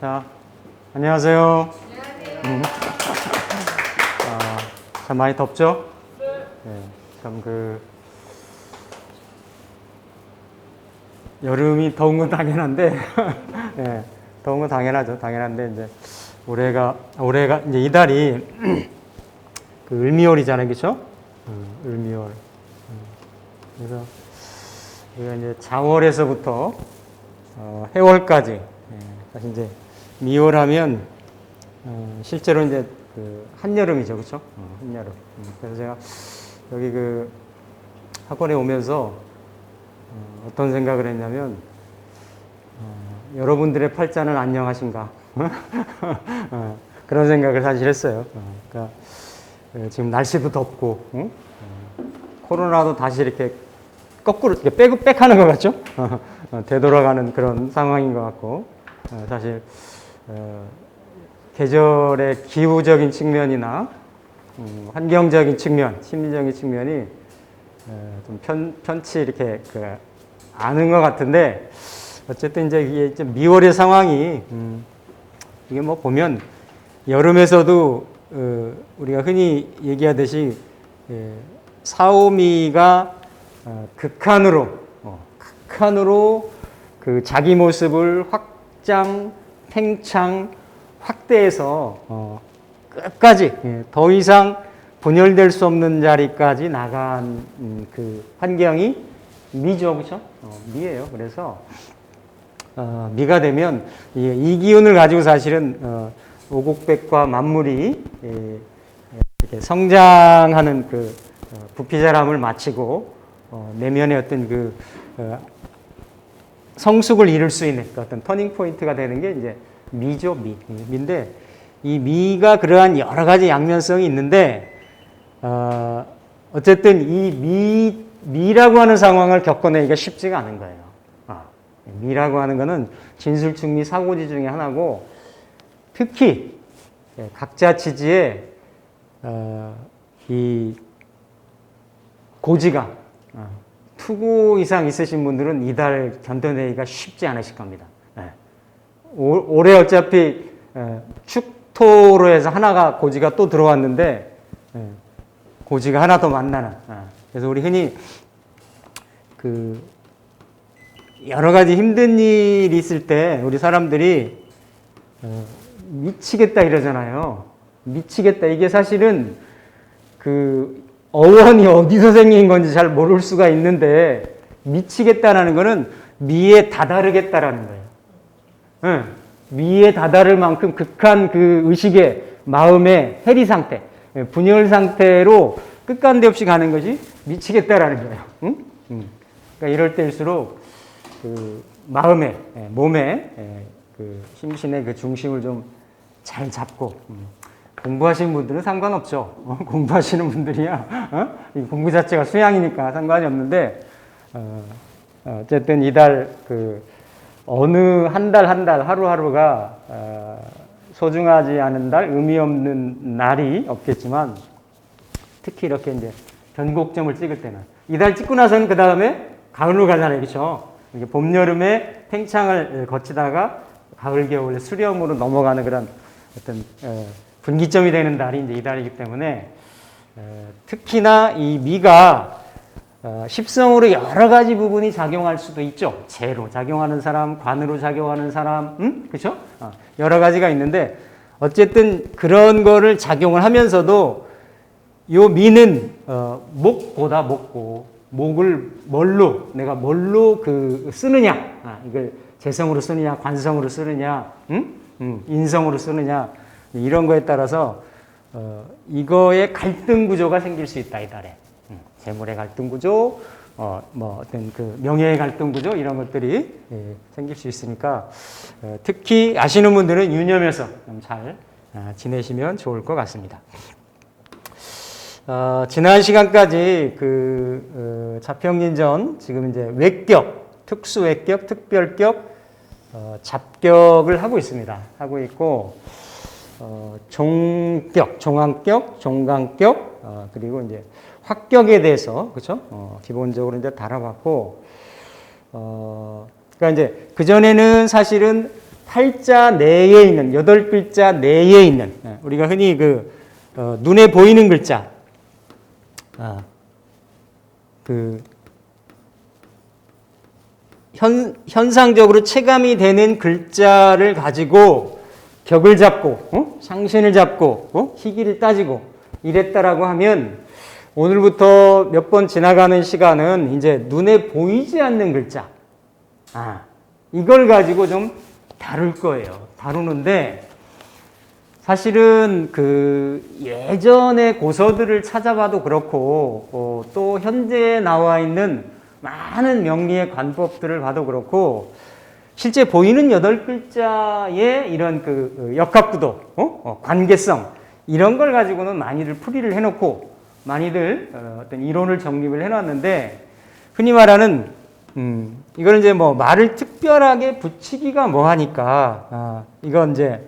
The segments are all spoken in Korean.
자, 안녕하세요. 음. 아, 참 많이 덥죠? 네. 참 그, 여름이 더운 건 당연한데, 예, 더운 건 당연하죠. 당연한데, 이제, 올해가, 올해가, 이제 이달이 그 을미월이잖아요. 그쵸? 음, 을미월. 음, 그래서, 우리가 이제 자월에서부터 어, 해월까지, 예, 사실 이제 미월하면 어, 실제로 이제 그 한여름이죠, 그렇죠? 어, 한여름. 음, 그래서 제가 여기 그 학원에 오면서 어, 떤 생각을 했냐면 어, 여러분들의 팔자는 안녕하신가? 어, 그런 생각을 사실 했어요. 어, 그러니까 어, 지금 날씨도 덥고 응? 어, 코로나도 다시 이렇게 거꾸로 이렇게 백, 백하는 것 같죠? 어, 되돌아가는 그런 상황인 것 같고 어, 사실 어, 계절의 기후적인 측면이나 음, 환경적인 측면, 심리적인 측면이 어, 좀 편, 편치 이렇게 그 아는 것 같은데 어쨌든 이제 이게 좀 미월의 상황이 음, 이게 뭐 보면 여름에서도 어, 우리가 흔히 얘기하듯이 예, 사오미가 어, 극한으로 어, 극한으로 그 자기 모습을 확장, 팽창, 확대해서 어, 끝까지 예, 더 이상 분열될 수 없는 자리까지 나간 음, 그 환경이 미죠, 그렇죠? 어, 미예요. 그래서 어, 미가 되면 이, 이 기운을 가지고 사실은 어, 오곡백과 만물이 예, 이렇게 성장하는 그 어, 부피 자람을 마치고 어, 내면의 어떤 그 어, 성숙을 이룰 수 있는 그 어떤 터닝 포인트가 되는 게 이제 미죠, 미. 미인데 이 미가 그러한 여러 가지 양면성이 있는데 어, 어쨌든 이 미, 미라고 하는 상황을 겪어내기가 쉽지가 않은 거예요. 아, 미라고 하는 거는 진술충미 사고지 중에 하나고 특히 예, 각자 지지에 어, 이 고지가 어, 투구 이상 있으신 분들은 이달 견뎌내기가 쉽지 않으실 겁니다. 예. 올- 올해 어차피 예, 축토로 해서 하나가 고지가 또 들어왔는데 예, 고지가 하나 더 만나는. 예. 그래서 우리 흔히 그 여러 가지 힘든 일이 있을 때 우리 사람들이 어, 미치겠다 이러잖아요. 미치겠다. 이게 사실은 그 어원이 어디서 생긴 건지 잘 모를 수가 있는데 미치겠다라는 거는 미에 다다르겠다라는 거예요. 응. 미에 다다를 만큼 극한 그 의식의 마음의 해리 상태, 예, 분열 상태로 끝간데 없이 가는 것이 미치겠다라는 거예요. 응? 응. 그러니까 이럴 때일수록 그 마음의, 예, 예, 그 심신의 그 중심을 좀 잘 잡고 음. 공부하시는 분들은 상관없죠. 어? 공부하시는 분들이야. 어? 이 공부 자체가 수양이니까 상관이 없는데 어, 어쨌든 이달 그 어느 한 달 한 달 하루하루가 어, 소중하지 않은 달, 의미 없는 날이 없겠지만 특히 이렇게 이제 변곡점을 찍을 때는 이달 찍고 나서는 그 다음에 가을로 가잖아요, 그렇죠? 봄 여름에 팽창을 거치다가 가을 겨울에 수렴으로 넘어가는 그런 어떤 어, 분기점이 되는 달이 이제 이 달이기 때문에 어, 특히나 이 미가 어, 십성으로 여러 가지 부분이 작용할 수도 있죠. 재로 작용하는 사람, 관으로 작용하는 사람, 음? 그렇죠? 어, 여러 가지가 있는데 어쨌든 그런 거를 작용을 하면서도 요 미는 어, 목고다 목고 목을 뭘로 내가 뭘로 그 쓰느냐 아, 이걸 재성으로 쓰느냐 관성으로 쓰느냐 음? 음, 인성으로 쓰느냐 이런 거에 따라서 어, 이거의 갈등 구조가 생길 수 있다 이 달에 음, 재물의 갈등 구조 어, 뭐 어떤 그 명예의 갈등 구조 이런 것들이 예, 생길 수 있으니까 어, 특히 아시는 분들은 유념해서 좀잘 아, 지내시면 좋을 것 같습니다. 어, 지난 시간까지 그 어, 자평인전 지금 이제 외격, 특수 외격, 특별격, 어, 잡격을 하고 있습니다. 하고 있고 어, 종격, 종합격, 종강격, 어, 그리고 이제 확격에 대해서 그렇죠? 어, 기본적으로 이제 다뤄봤고 어, 그러니까 이제 그 전에는 사실은 팔자 내에 있는 여덟 글자 내에 있는 예, 우리가 흔히 그 어, 눈에 보이는 글자 아, 그 현, 현상적으로 체감이 되는 글자를 가지고 격을 잡고 어? 상신을 잡고 어? 희기를 따지고 이랬다라고 하면 오늘부터 몇 번 지나가는 시간은 이제 눈에 보이지 않는 글자 아 이걸 가지고 좀 다룰 거예요 다루는데 사실은 그 예전의 고서들을 찾아봐도 그렇고 어, 또 현재 나와 있는 많은 명리의 관법들을 봐도 그렇고 실제 보이는 여덟 글자의 이런 그 역학구도, 어? 어, 관계성 이런 걸 가지고는 많이들 풀이를 해놓고 많이들 어, 어떤 이론을 정립을 해놨는데 흔히 말하는 음, 이거는 이제 뭐 말을 특별하게 붙이기가 뭐하니까 아, 이건 이제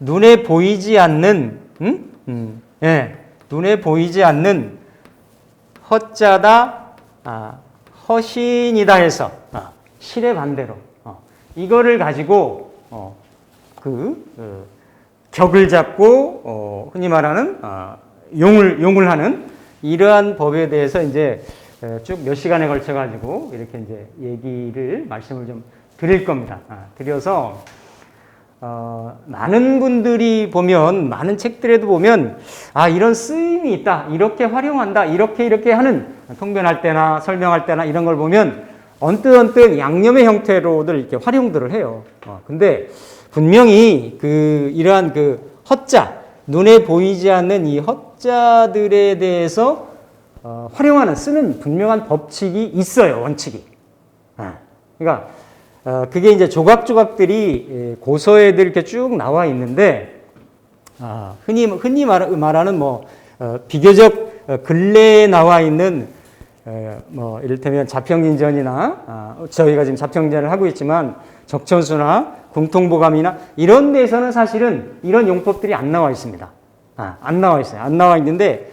눈에 보이지 않는 음? 음, 예, 눈에 보이지 않는 허자다 아, 허신이다 해서 아, 실의 반대로 어, 이거를 가지고 어, 그 어, 격을 잡고 어, 흔히 말하는 아, 용을 용을 하는 이러한 법에 대해서 이제 쭉 몇 시간에 걸쳐 가지고 이렇게 이제 얘기를 말씀을 좀 드릴 겁니다. 아, 드려서 어, 많은 분들이 보면 많은 책들에도 보면 아 이런 쓰임이 있다 이렇게 활용한다 이렇게 이렇게 하는 통변할 때나 설명할 때나 이런 걸 보면 언뜻 언뜻 양념의 형태로들 이렇게 활용들을 해요. 어, 근데 분명히 그 이러한 그 헛자 눈에 보이지 않는 이 헛자들에 대해서 어, 활용하는 쓰는 분명한 법칙이 있어요 원칙이. 아, 그러니까 어, 그게 이제 조각조각들이 예, 고서에들 이렇게 쭉 나와 있는데, 아, 흔히, 흔히 말, 말하는 뭐, 어, 비교적 어, 근래에 나와 있는, 어, 뭐, 이를테면 자평진전이나, 아, 저희가 지금 자평진전을 하고 있지만, 적천수나 궁통보감이나 이런 데서는 사실은 이런 용법들이 안 나와 있습니다. 아, 안 나와 있어요. 안 나와 있는데,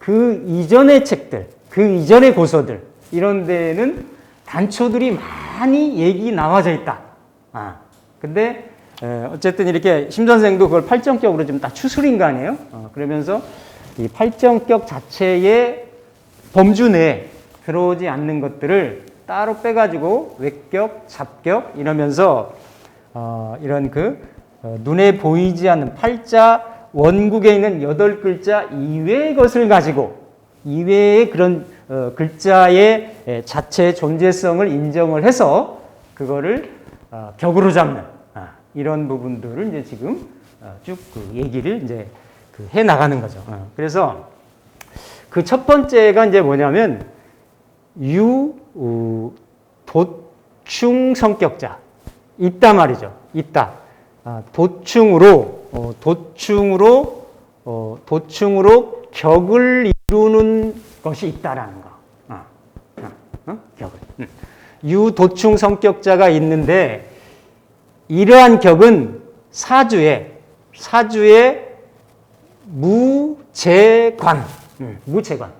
그 이전의 책들, 그 이전의 고서들, 이런 데는 단초들이 많이 얘기 나와져 있다. 아, 근데 에, 어쨌든 이렇게 심 선생도 그걸 팔정격으로 좀 다 추스린 거 아니에요? 어, 그러면서 이 팔정격 자체의 범주 내에 들어오지 않는 것들을 따로 빼가지고 외격, 잡격 이러면서 어, 이런 그 어, 눈에 보이지 않는 팔자 원국에 있는 여덟 글자 이외의 것을 가지고 이외의 그런 어, 글자의 에, 자체의 존재성을 인정을 해서 그거를 어, 격으로 잡는 아, 이런 부분들을 이제 지금 어, 쭉그 얘기를 이제 그해 나가는 거죠. 어, 그래서 그 첫 번째가 이제 뭐냐면 유 우, 도충 성격자 있다 말이죠. 있다. 아, 도충으로 어, 도충으로 어, 도충으로 격을 이루는 것이 있다라는 거. 어, 어, 어? 격을. 음. 유도충 성격자가 있는데 이러한 격은 사주에 사주에 무재관, 음, 무재관.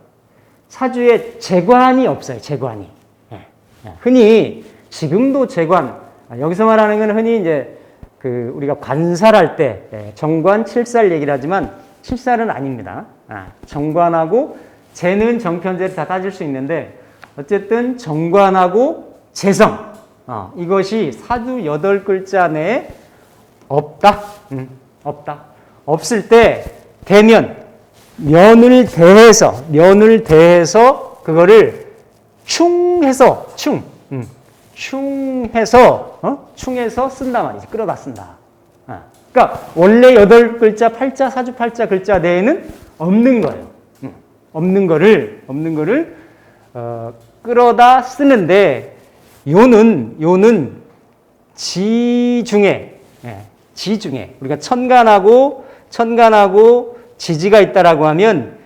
사주에 재관이 없어요. 재관이. 예, 예. 흔히 지금도 재관 아, 여기서 말하는 건 흔히 이제 그 우리가 관살할 때 예, 정관 칠살 얘기를 하지만 칠살은 아닙니다. 아, 정관하고 재는 정편재를 다 따질 수 있는데 어쨌든 정관하고 재성 어, 이것이 사주 여덟 글자 내에 없다. 음, 없다. 없을 때 대면 면을 대해서 면을 대해서 그거를 충해서 충 음, 충해서 어? 충해서 쓴다 말이지 끌어다 쓴다. 아, 그러니까 원래 여덟 글자 팔자 사주 팔자 글자 내에는 없는 거예요. 음, 없는 거를 없는 거를 어, 끌어다 쓰는데 요는 요는 지 중에 예, 지 중에 우리가 천간하고 천간하고 지지가 있다라고 하면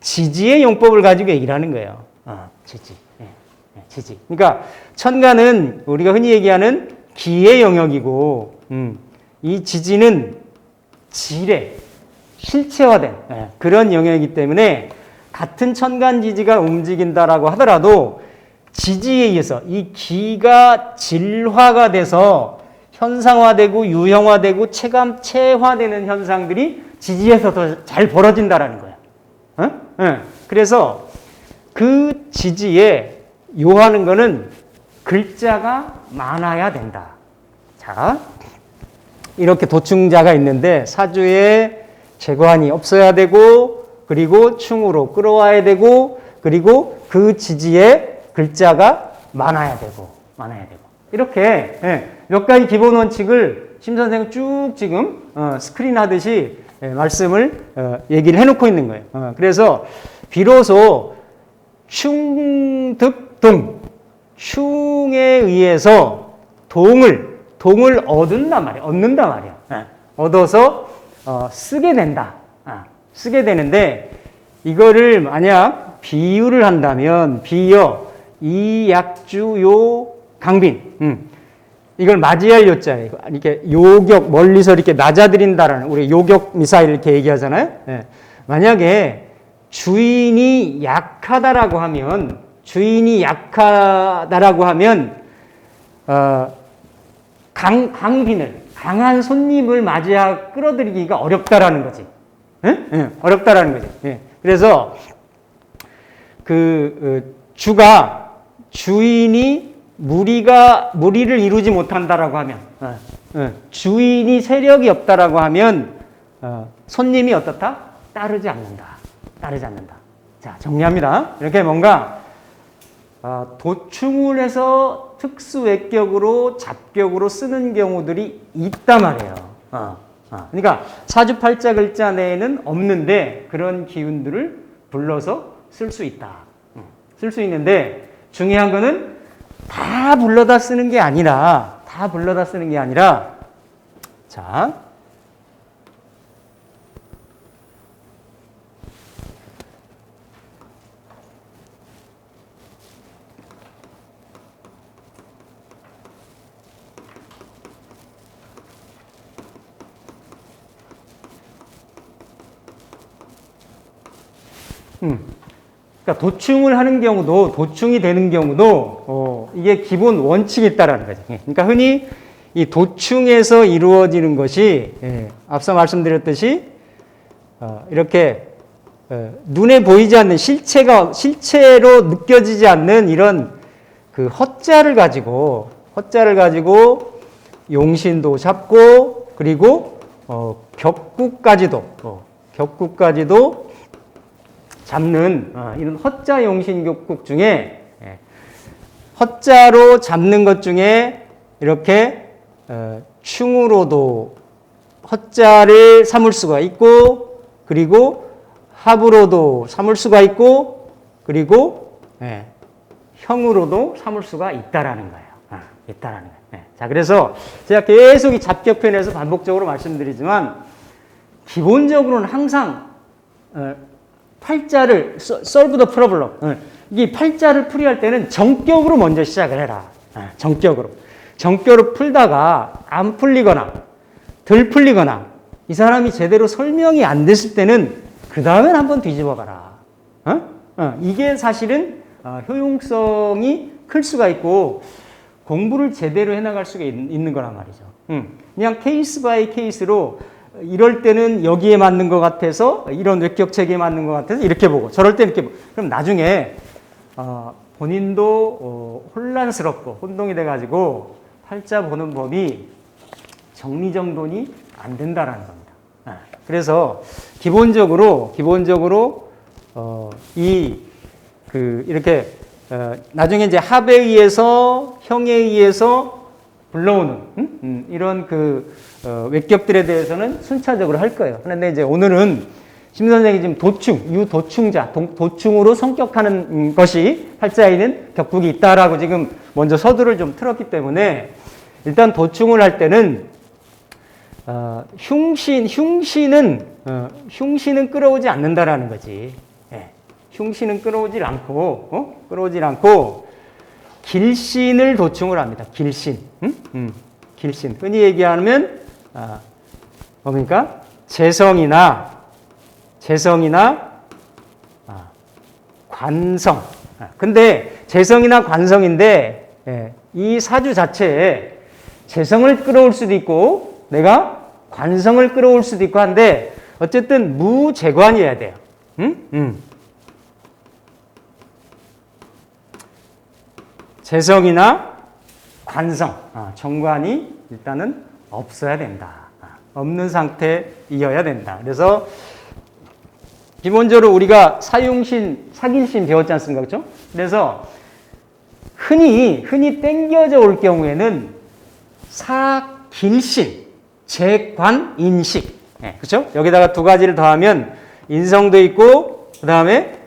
지지의 용법을 가지고 얘기를 하는 거예요. 어, 지지. 예, 예, 지지. 그러니까 천간은 우리가 흔히 얘기하는 기의 영역이고 음, 이 지지는 지래 실체화된 예, 그런 영역이기 때문에 같은 천간 지지가 움직인다라고 하더라도 지지에 의해서 이 기가 질화가 돼서 현상화되고 유형화되고 체감 체화되는 현상들이 지지에서 더 잘 벌어진다라는 거야. 어? 예. 그래서 그 지지에 요하는 거는 글자가 많아야 된다. 자, 이렇게 도충자가 있는데 사주에 재관이 없어야 되고 그리고 충으로 끌어와야 되고 그리고 그 지지에 글자가 많아야 되고 많아야 되고 이렇게 예, 몇 가지 기본 원칙을 심 선생은 쭉 지금 어, 스크린 하듯이 예, 말씀을 어, 얘기를 해놓고 있는 거예요. 어, 그래서 비로소 충득동 충에 의해서 동을 동을 얻는단 말이야. 얻는단 말이야. 예, 얻어서 어, 쓰게 된다. 아, 쓰게 되는데 이거를 만약 비유를 한다면 비여 이약주 요 강빈 음. 이걸 맞이할 요자예요. 이렇게 요격 멀리서 이렇게 낮아들인다라는 우리 요격 미사일 이렇게 얘기하잖아요. 예. 만약에 주인이 약하다라고 하면 주인이 약하다라고 하면 어, 강, 강빈을 강한 손님을 맞이하 끌어들이기가 어렵다라는 거지. 예? 예, 어렵다라는 거지. 예. 그래서 그 어, 주가 주인이 무리가 무리를 이루지 못한다라고 하면 어, 어, 주인이 세력이 없다라고 하면 어, 손님이 어떻다? 따르지 않는다. 따르지 않는다. 자 정리합니다. 이렇게 뭔가 어, 도충을 해서 특수 외격으로 잡격으로 쓰는 경우들이 있단 말이에요. 그러니까 사주팔자 글자 내에는 없는데 그런 기운들을 불러서 쓸 수 있다. 쓸 수 있는데 중요한 거는 다 불러다 쓰는 게 아니라 다 불러다 쓰는 게 아니라 자 음. 그러니까 도충을 하는 경우도 도충이 되는 경우도 어, 이게 기본 원칙이 있다라는 거죠. 예. 그러니까 흔히 이 도충에서 이루어지는 것이 예, 앞서 말씀드렸듯이 어, 이렇게 어, 눈에 보이지 않는 실체가 실체로 느껴지지 않는 이런 그 헛자를 가지고 헛자를 가지고 용신도 잡고 그리고 어, 격구까지도 어, 격구까지도 잡는 어, 이런 헛자 용신격국 중에 예, 헛자로 잡는 것 중에 이렇게 어, 충으로도 헛자를 삼을 수가 있고 그리고 합으로도 삼을 수가 있고 그리고 예, 형으로도 삼을 수가 있다라는 거예요. 아, 있다라는 거예요. 예. 자, 그래서 제가 계속 이 잡격편에서 반복적으로 말씀드리지만 기본적으로는 항상 어, 팔자를 solve the problem. 어, 이 팔자를 풀이할 때는 정격으로 먼저 시작을 해라. 어, 정격으로. 정격으로 풀다가 안 풀리거나 덜 풀리거나 이 사람이 제대로 설명이 안 됐을 때는 그 다음엔 한번 뒤집어 봐라. 어? 어, 이게 사실은 어, 효용성이 클 수가 있고 공부를 제대로 해나갈 수가 있, 는 거란 말이죠. 음, 그냥 케이스 바이 케이스로 이럴 때는 여기에 맞는 것 같아서 이런 외격책에 맞는 것 같아서 이렇게 보고 저럴 때 이렇게 보고 그럼 나중에 어, 본인도 어, 혼란스럽고 혼동이 돼가지고 팔자 보는 법이 정리정돈이 안 된다라는 겁니다. 네. 그래서 기본적으로 기본적으로 어, 이그 이렇게 어, 나중에 이제 합에 의해서 형에 의해서 불러오는 음? 음, 이런 그 어, 외격들에 대해서는 순차적으로 할 거예요. 그런데 이제 오늘은 심 선생이 지금 도충, 유도충자, 도, 도충으로 성격하는 음, 것이 팔자에 있는 격국이 있다라고 지금 먼저 서두를 좀 틀었기 때문에 일단 도충을 할 때는 어, 흉신, 흉신은 어, 흉신은 끌어오지 않는다라는 거지. 예. 흉신은 끌어오질 않고, 어? 끌어오질 않고 길신을 도충을 합니다. 길신, 음? 음. 길신. 흔히 얘기하면 아, 뭡니까? 재성이나 재성이나 아, 관성. 아, 근데 재성이나 관성인데 예, 이 사주 자체에 재성을 끌어올 수도 있고 내가 관성을 끌어올 수도 있고 한데 어쨌든 무재관이어야 돼요. 응? 응. 재성이나 관성, 아, 정관이 일단은 없어야 된다. 아, 없는 상태이어야 된다. 그래서 기본적으로 우리가 사용신, 사길신 배웠지 않습니까? 그렇죠? 그래서 흔히 흔히 땡겨져 올 경우에는 사길신, 재관인식. 네, 그렇죠? 여기다가 두 가지를 더하면 인성도 있고 그다음에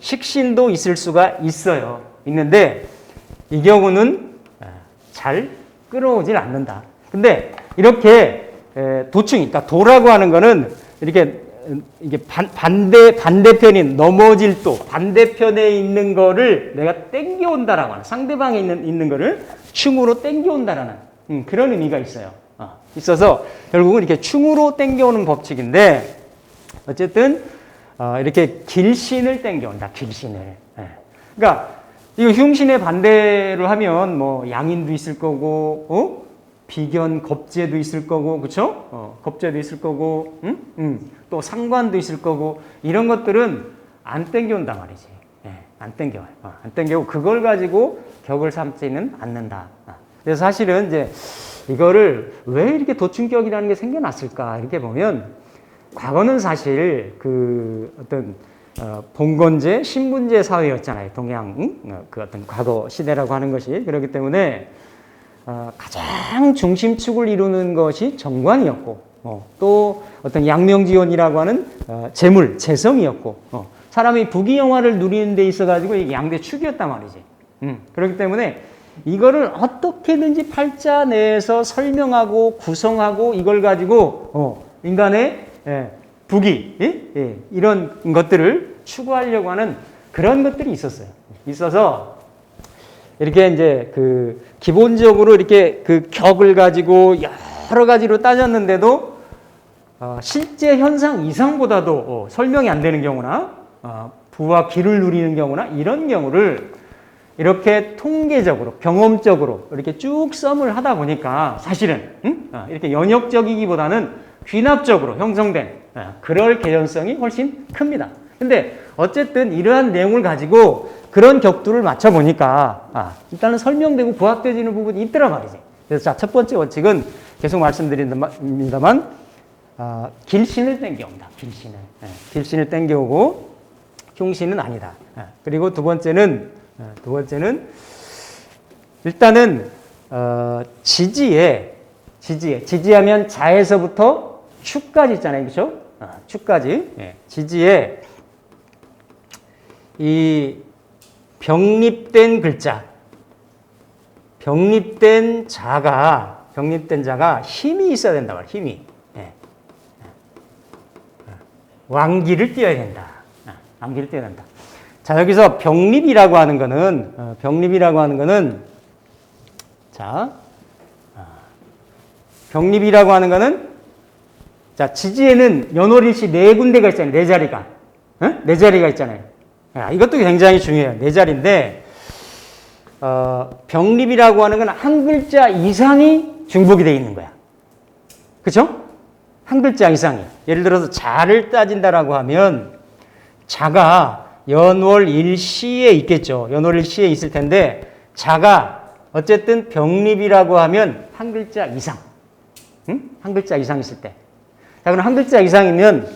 식신도 있을 수가 있어요. 있는데 이 경우는 잘 끌어오질 않는다. 근데 이렇게 도충, 그러니까 도라고 하는 거는 이렇게 이게 반, 반대 반대편인 넘어질 도 반대편에 있는 거를 내가 땡겨온다라고 하는 상대방에 있는 있는 거를 충으로 땡겨온다라는 음, 그런 의미가 있어요. 어, 있어서 결국은 이렇게 충으로 땡겨오는 법칙인데 어쨌든 어, 이렇게 길신을 땡겨온다. 길신을. 예. 그러니까 이거 흉신의 반대로 하면 뭐 양인도 있을 거고, 어? 비견 겁재도 있을 거고, 그쵸? 어, 겁재도 있을 거고, 응? 응. 또 상관도 있을 거고, 이런 것들은 안 땡겨온단 말이지. 예, 안 땡겨요. 어, 안 땡겨고, 그걸 가지고 격을 삼지는 않는다. 어. 그래서 사실은 이제 이거를 왜 이렇게 도충격이라는 게 생겨났을까, 이렇게 보면, 과거는 사실 그 어떤 어, 봉건제, 신분제 사회였잖아요. 동양 응? 어, 그 어떤 과거 시대라고 하는 것이 그렇기 때문에 어, 가장 중심축을 이루는 것이 정관이었고 어, 또 어떤 양명지원이라고 하는 어, 재물, 재성이었고 어, 사람이 부귀영화를 누리는 데 있어 가지고 양대 축이었단 말이지. 음, 그렇기 때문에 이거를 어떻게든지 팔자 내에서 설명하고 구성하고 이걸 가지고 어, 인간의 예, 부귀 예? 예, 이런 것들을 추구하려고 하는 그런 것들이 있었어요. 있어서 이렇게 이제 그 기본적으로 이렇게 그 격을 가지고 여러 가지로 따졌는데도 어, 실제 현상 이상보다도 어, 설명이 안 되는 경우나 어, 부와 기를 누리는 경우나 이런 경우를 이렇게 통계적으로 경험적으로 이렇게 쭉 썸을 하다 보니까 사실은 응? 어, 이렇게 연역적이기보다는 귀납적으로 형성된 어, 그럴 개연성이 훨씬 큽니다. 근데 어쨌든 이러한 내용을 가지고 그런 격두를 맞춰 보니까 아, 일단은 설명되고 부합되지는 부분이 있더라 말이지. 그래서 자, 첫 번째 원칙은 계속 말씀드립니다만 아, 길신을 땡겨온다. 길신을 예, 길신을 땡겨오고 흉신은 아니다. 예, 그리고 두 번째는 예, 두 번째는 일단은 어, 지지에 지지에 지지하면 자에서부터 축까지 있잖아요, 그렇죠? 아, 축까지 예, 지지에 이 병립된 글자, 병립된 자가 병립된 자가 힘이 있어야 된다 말 힘이 예. 왕기를 띄어야 된다. 아, 왕기를 띄어야 된다. 자 여기서 병립이라고 하는 거는 어, 병립이라고 하는 거는 자 아, 병립이라고 하는 거는 자 지지에는 연월일시 네 군데가 있잖아요. 네 자리가 어? 네 자리가 있잖아요. 아, 이것도 굉장히 중요해요. 네 자리인데 어, 병립이라고 하는 건 한 글자 이상이 중복이 되어 있는 거야. 그렇죠? 한 글자 이상이. 예를 들어서 자를 따진다라고 하면 자가 연월 일시에 있겠죠. 연월 일시에 있을 텐데 자가 어쨌든 병립이라고 하면 한 글자 이상. 응? 한 글자 이상 있을 때. 자, 그럼 한 글자 이상이면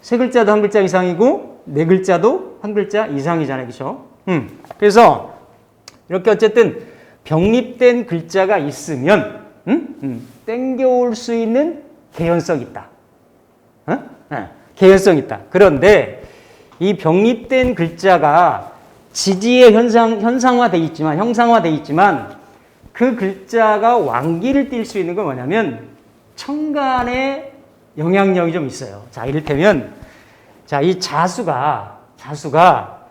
세 글자도 한 글자 이상이고 네 글자도 한 글자 이상이잖아요. 그렇죠? 음. 그래서 이렇게 어쨌든 병립된 글자가 있으면 음? 음. 땡겨올 수 있는 개연성이 있다. 어? 네. 개연성이 있다. 그런데 이 병립된 글자가 지지의 현상, 현상화돼 있지만, 형상화돼 있지만 그 글자가 왕기를 띌 수 있는 건 뭐냐면 청간의 영향력이 좀 있어요. 자, 이를테면, 자, 이 자수가, 자수가,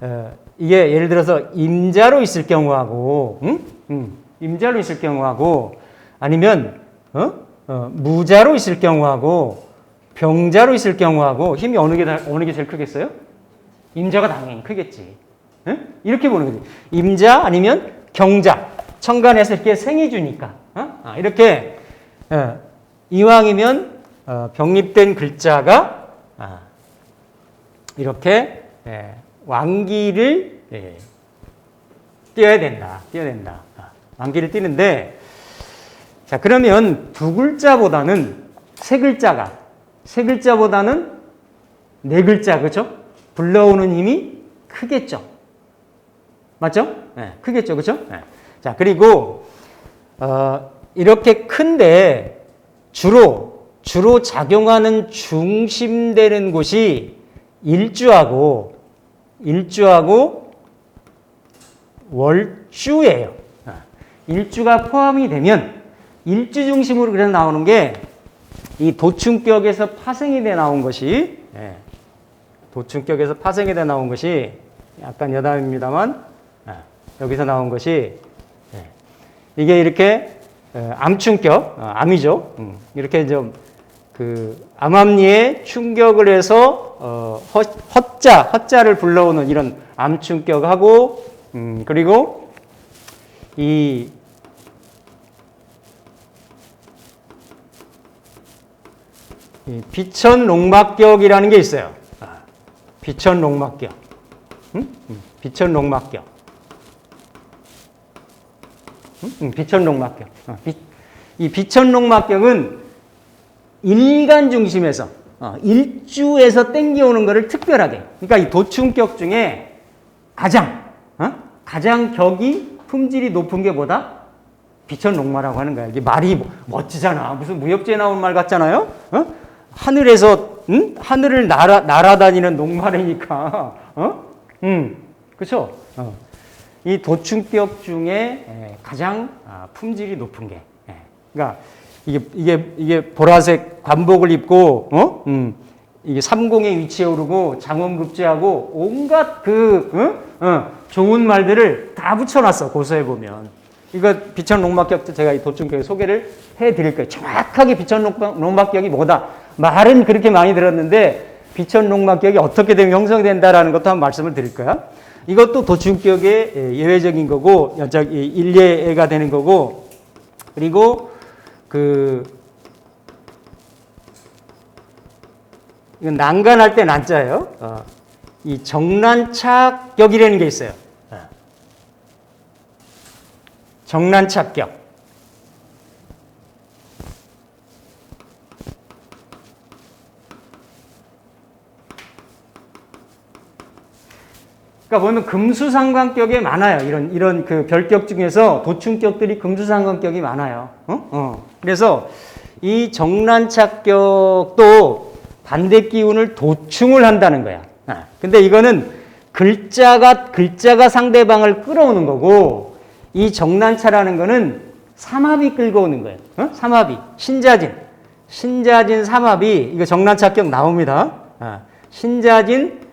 어, 이게 예를 들어서 임자로 있을 경우하고, 응? 응. 임자로 있을 경우하고, 아니면, 어? 어, 무자로 있을 경우하고, 병자로 있을 경우하고 힘이 어느 게, 다- 어느 게 제일 크겠어요? 임자가 당연히 크겠지. 예? 이렇게 보는 거지. 임자 아니면 경자. 천간에서 이렇게 생이 주니까. 어? 아, 이렇게 예, 이왕이면 어, 병립된 글자가 아, 이렇게 예, 왕기를 예, 띄어야 된다. 띄어야 된다. 아, 왕기를 띄는데 자 그러면 두 글자보다는 세 글자가 세 글자보다는 네 글자 그죠? 불러오는 힘이 크겠죠. 맞죠? 네, 크겠죠, 그죠? 네. 자 그리고 어, 이렇게 큰데 주로 주로 작용하는 중심되는 곳이 일주하고 일주하고 월주예요. 아, 일주가 포함이 되면 일주 중심으로 그래서 나오는 게 이 도충격에서 파생이 돼 나온 것이 예, 도충격에서 파생이 돼 나온 것이 약간 여담입니다만 아, 여기서 나온 것이 예, 이게 이렇게 예, 암충격 아, 암이죠. 음, 이렇게 좀 그 암암리에 충격을 해서 어, 헛, 헛자 헛자를 불러오는 이런 암충격하고 음, 그리고 이이 비천 롱막격이라는 게 있어요. 아, 비천 롱막격. 응? 응, 비천 롱막격. 응? 응, 비천 롱막격. 어, 비- 이 비천 롱막격은 일간 중심에서 어, 일주에서 땡겨오는 것을 특별하게. 그러니까 이 도충격 중에 가장 어? 가장 격이 품질이 높은 게 뭐다? 비천롱마라고 하는 거야. 이게 말이 멋지잖아. 무슨 무협지에 나온 말 같잖아요. 어? 하늘에서 응? 하늘을 날아 날아다니는 녹말이니까. 어? 음, 그렇죠. 어. 이 도충격 중에 에, 가장 아, 품질이 높은 게. 예. 그러니까 이게 이게 이게 보라색 관복을 입고 어? 음. 이게 삼공의 위치에 오르고 장원급제하고 온갖 그 어? 어, 좋은 말들을 다 붙여놨어 고서에 보면 이거 비천 농막격도 제가 이 도충격에 소개를 해드릴 거예요 정확하게 비천 농막- 농막격이 뭐다 말은 그렇게 많이 들었는데 비천 농막격이 어떻게 되면 형성된다라는 것도 한번 말씀을 드릴 거야 이것도 도충격의 예, 예외적인 거고 연작 이 일례가 되는 거고 그리고 그 이건 난간할 때 난자예요. 어, 이 정난착격이라는 게 있어요. 어. 정난착격. 그러니까 보면 금수상관격에 많아요. 이런 이런 그 별격 중에서 도충격들이 금수상관격이 많아요. 어? 어. 그래서 이 정난착격도 반대 기운을 도충을 한다는 거야. 아, 근데 이거는 글자가 글자가 상대방을 끌어오는 거고 이 정난차라는 거는 삼합이 끌고 오는 거예요. 어? 삼합이 신자진 신자진 삼합이 이거 정난착격 나옵니다. 아, 신자진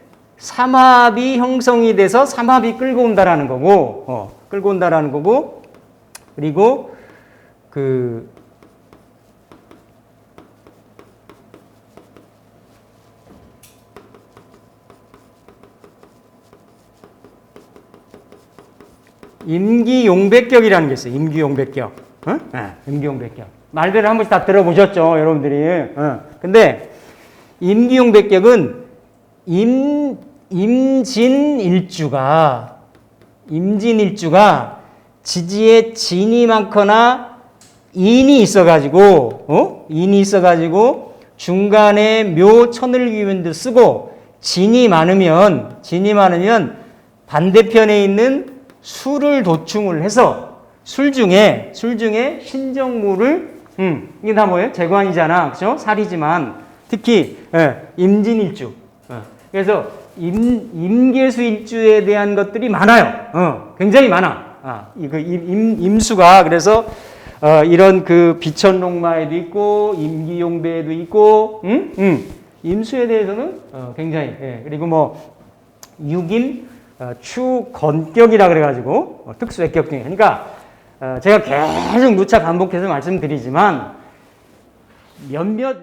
삼합이 형성이 돼서 삼합이 끌고 온다라는 거고, 어, 끌고 온다라는 거고, 그리고 그 임기용백격이라는 게 있어요. 임기용백격. 어? 네, 임기용백격. 말들을 한 번씩 다 들어보셨죠, 여러분들이. 어. 근데 임기용백격은 임 임진일주가 임진일주가 지지에 진이 많거나 인이 있어가지고 어? 인이 있어가지고 중간에 묘 천을 기운도 쓰고 진이 많으면 진이 많으면 반대편에 있는 술을 도충을 해서 술 중에 술 중에 신정물을 음 이게 다 뭐예요? 재관이잖아. 그죠 살이지만. 특히 예, 임진일주. 어, 그래서 임, 임계수 일주에 대한 것들이 많아요. 어, 굉장히 많아. 아, 이그 임, 임, 수가 그래서 어, 이런 그 비천농마에도 있고 임기용배에도 있고, 음, 음, 임수에 대해서는 어, 굉장히 예, 그리고 뭐 육임 어, 추건격이라 그래가지고 어, 특수액격 중에 그러니까 어, 제가 계속 누차 반복해서 말씀드리지만 몇몇